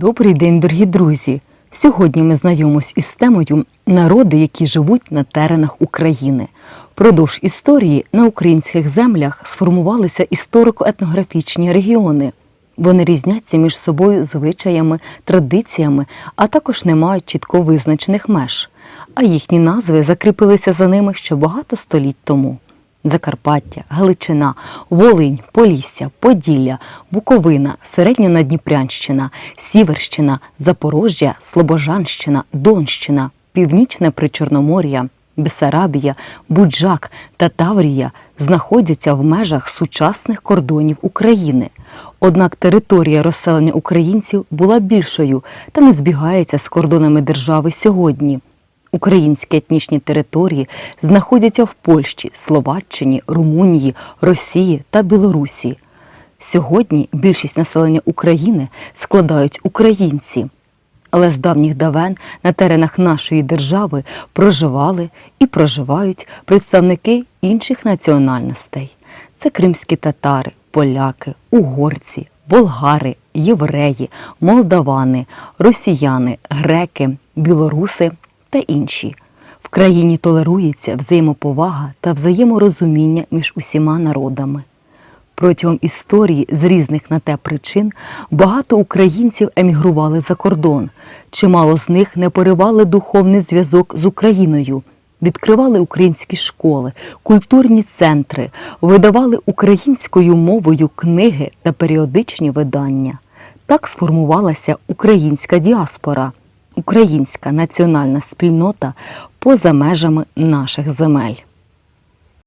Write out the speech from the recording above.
Добрий день, дорогі друзі! Сьогодні ми знайомимось із темою народи, які живуть на теренах України. Продовж історії на українських землях сформувалися історико-етнографічні регіони. Вони різняться між собою звичаями, традиціями, а також не мають чітко визначених меж. А їхні назви закріпилися за ними ще багато століть тому. Закарпаття, Галичина, Волинь, Полісся, Поділля, Буковина, Середня Надніпрянщина, Сіверщина, Запорожжя, Слобожанщина, Донщина, Північне Причорномор'я, Бесарабія, Буджак та Таврія знаходяться в межах сучасних кордонів України. Однак територія розселення українців була більшою та не збігається з кордонами держави сьогодні. Українські етнічні території знаходяться в Польщі, Словаччині, Румунії, Росії та Білорусі. Сьогодні більшість населення України складають українці. Але з давніх давен на теренах нашої держави проживали і проживають представники інших національностей. Це кримські татари, поляки, угорці, болгари, євреї, молдавани, росіяни, греки, білоруси та інші. В країні толерується взаємоповага та взаєморозуміння між усіма народами. Протягом історії з різних на те причин багато українців емігрували за кордон. Чимало з них не поривали духовний зв'язок з Україною, відкривали українські школи, культурні центри, видавали українською мовою книги та періодичні видання. Так сформувалася українська діаспора, українська національна спільнота поза межами наших земель.